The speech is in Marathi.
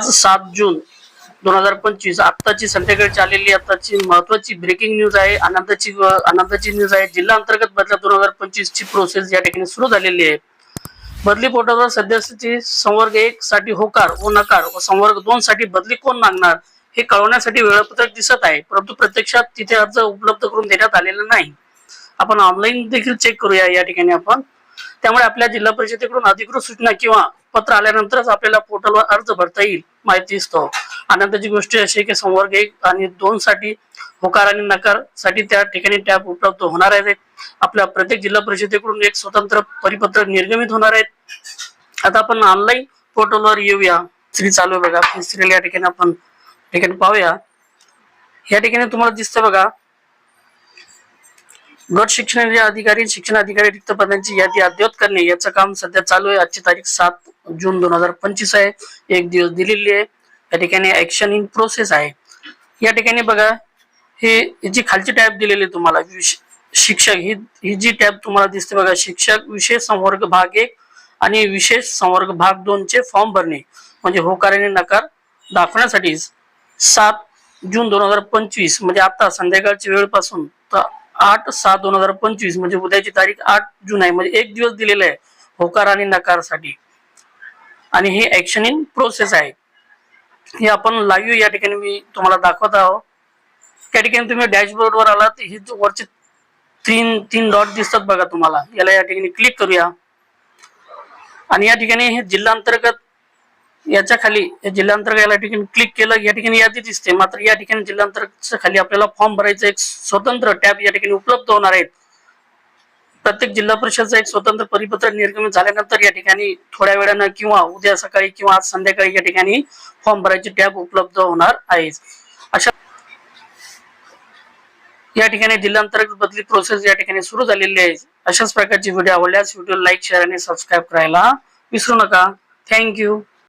आज सात जून दोन हजार पंचवीस. आत्ताची संध्याकाळची आलेली आताची महत्वाची ब्रेकिंग न्यूज आहे. आनंदाची आनंदाची न्यूज आहे. जिल्हा अंतर्गत बदल्या दोन हजार पंचवीस ची प्रोसेस या ठिकाणी सुरू झालेली आहे. बदली पोर्टलवर सध्याची संवर्ग एक साठी होकार व नकार व संवर्ग दोन साठी बदली कोण मागणार हे कळवण्यासाठी वेळापत्रक दिसत आहे. परंतु प्रत्यक्षात तिथे अर्ज उपलब्ध करून देण्यात आलेला नाही. आपण ऑनलाईन देखील चेक करूया. या ठिकाणी आपण त्यामुळे आपल्या जिल्हा परिषदेकडून अधिकृत सूचना किंवा पत्र आल्यानंतरच आपल्याला पोर्टलवर अर्ज भरता येईल माहिती दिसतो आनंदाची गोष्ट अशी की संवर्ग एक आणि दोन साठी होकार आणि नकारसाठी त्या ठिकाणी टॅब उपलब्ध होणार आहेत. आपल्या प्रत्येक जिल्हा परिषदेकडून एक स्वतंत्र परिपत्रक निर्गमित होणार आहेत. आता आपण ऑनलाईन पोर्टलवर येऊया. श्री चालू आहे बघा. श्री या ठिकाणी आपण ठिकाणी पाहूया. या ठिकाणी तुम्हाला दिसतं बघा. गट शिक्षण अधिकारी शिक्षण अधिकारी रिक्त पदांची यादी अद्ययावत करणे याचं काम सध्या चालू आहे. आजची तारीख सात जून दोन हजार पंचवीस आहे. एक दिवस दिलेली आहे. या ठिकाणी ऍक्शन इन प्रोसेस आहे. या ठिकाणी बघा हे जी खालची टॅब दिलेली आहे तुम्हाला शिक्षक ही ही जी टॅब तुम्हाला दिसते बघा शिक्षक विशेष संवर्ग भाग एक आणि विशेष संवर्ग भाग दोन चे फॉर्म भरणे म्हणजे होकार आणि नकार दाखवण्यासाठी सात जून दोन हजार पंचवीस म्हणजे आता संध्याकाळच्या वेळपासून तर आठ सात दोन हजार पंचवीस म्हणजे उद्याची तारीख आठ जून आहे. म्हणजे एक दिवस दिलेला आहे होकार आणि नकारसाठी. आणि हे ऍक्शन इन प्रोसेस आहे. हे आपण लाईव्ह या ठिकाणी मी तुम्हाला दाखवत आहोत त्या ठिकाणी तुम्ही डॅशबोर्ड वर आलात हे वरचे तीन तीन डॉट दिसतात बघा तुम्हाला. याला या ठिकाणी क्लिक करूया. आणि या ठिकाणी हे जिल्हा अंतर्गत याच्या खाली या याला ठिकाणी क्लिक केलं या ठिकाणी यादी दिसते. मात्र या ठिकाणी जिल्हांतर्गतच्या खाली आपल्याला फॉर्म भरायचं एक स्वतंत्र टॅब या ठिकाणी उपलब्ध होणार आहेत प्रत्येक जिल्हा परिषदचं एक स्वतंत्र परिपत्र निर्गमित झाल्यानंतर या ठिकाणी थोड्या वेळानं किंवा उद्या सकाळी किंवा आज संध्याकाळी या ठिकाणी फॉर्म भरायची टॅब उपलब्ध होणार आहे. अशा या ठिकाणी जिल्हांतर्गत बदली प्रोसेस या ठिकाणी सुरू झालेली आहे. अशाच प्रकारची व्हिडिओ आवडल्यास व्हिडिओ लाईक शेअर आणि सबस्क्राईब करायला विसरू नका. थँक्यू